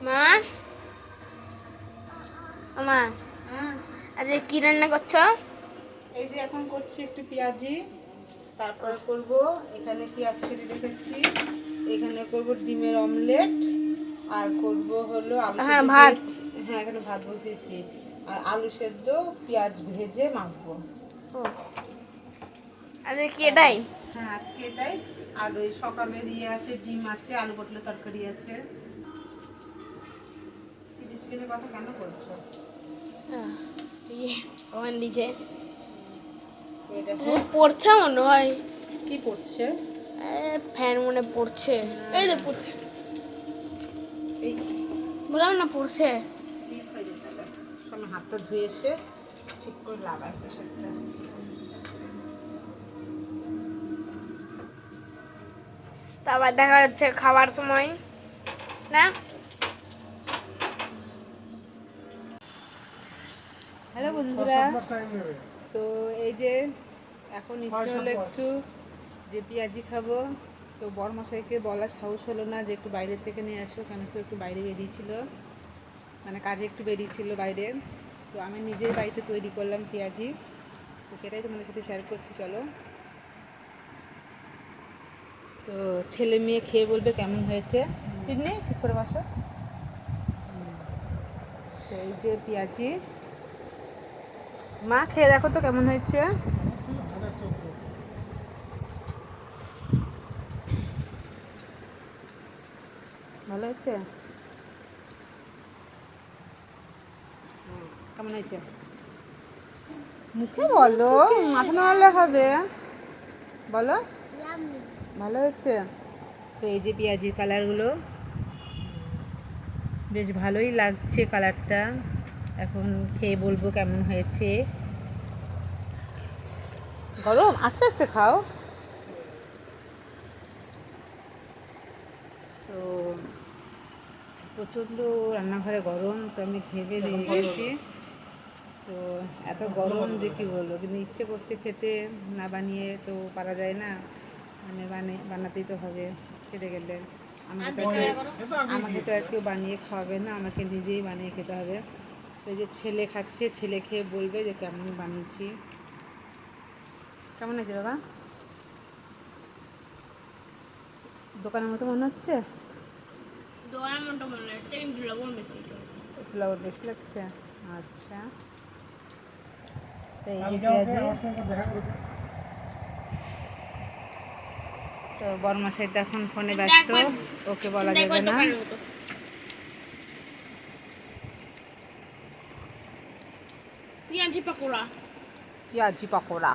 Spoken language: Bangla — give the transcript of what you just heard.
মা? মা। আজকে কি রান্না করছ? এই যে এখন করছি একটু পেঁয়াজি তারপর করব এখানে পেঁয়াজ কেটে রেখেছি এখানে করব ডিমের অমলেট আর করব হলো হ্যাঁ, ভাত। হ্যাঁ এখানে ভাত বসিয়েছি। আর আলু সেদ্ধ পেঁয়াজ ভেজে মাখবো। আজকে কি এটাই? হ্যাঁ আজকে এটাই। আর ওই সকালের ইয়ে আছে ডিম আছে আলু পটলের তরকারি আছে। চিলি কথা কেন করছ দিছে পড়ছে মনে হয়। কি করছে ফ্যান মনে পড়ছে। এই তো পড়ছে। বললাম না পড়ছে। ঠিক হয়ে যেতে আমি হাতটা ধুয়ে এসে ঠিক করে লাগাই প্রেশারটা তারপর দেখা যাচ্ছে খাবার সময়। না? হ্যালো বন্ধুরা। তো এই যে এখন ইচ্ছে হলো একটু যে পেঁয়াজি খাব তো বরমশাইকে বলা সাহস হলো না যে একটু বাইরের থেকে নিয়ে আসো কেন একটু বাইরে বেরিয়েছিল। মানে কাজে একটু বেরিয়েছিল বাইরে। তো আমি নিজের বাড়িতে তৈরি করলাম পেঁয়াজি। তো সেটাই তোমাদের সাথে শেয়ার করছি চলো। তো ছেলে মেয়ে খেয়ে বলবে কেমন হয়েছে? তিন্নি ঠিক করে বসো। তো এই যে পেঁয়াজি। মা খেয়ে দেখো তো কেমন হয়েছে। ভালো হয়েছে? কেমন হয়েছে? মুখে বলো মাথা নাড়লে হবে। বলো। ভালো হয়েছে? তো এই যে পেঁয়াজির কালারগুলো বেশ ভালোই লাগছে কালারটা এখন খেয়ে বলব কেমন হয়েছে। গরম? আস্তে আস্তে খাও। তো প্রচণ্ড রান্নাঘরে গরম তো আমি ভেবে রেখেছি তো এত গরম যে কি বলব কিন্তু ইচ্ছে করছে খেতে না বানিয়ে তো পারা যায় না। মানে বানিয়ে বানাতেই তো হবে খেতে গেলে। আমাকে তো আর কেউ- আমাকে তো আর কেউ বানিয়ে খাওয়াবে না আমাকে নিজেই বানিয়ে খেতে হবে। এই যে ছেলে খাচ্ছে ছেলে খেয়ে বলবে যে কেমন বানিয়েছি। কেমন আছে বাবা? দোকানের মতো মনে হচ্ছে? দোকানের মতো মনে হচ্ছে কিন্তু লবণ বেশি। লবণ বেশি লাগছে? আচ্ছা। তো এই যে পেঁয়াজি তো এখন ফোনে ব্যস্ত ওকে বলা যাবে না দোকানের মতো পেঁয়াজি পাকোড়া পেঁয়াজি পকোড়া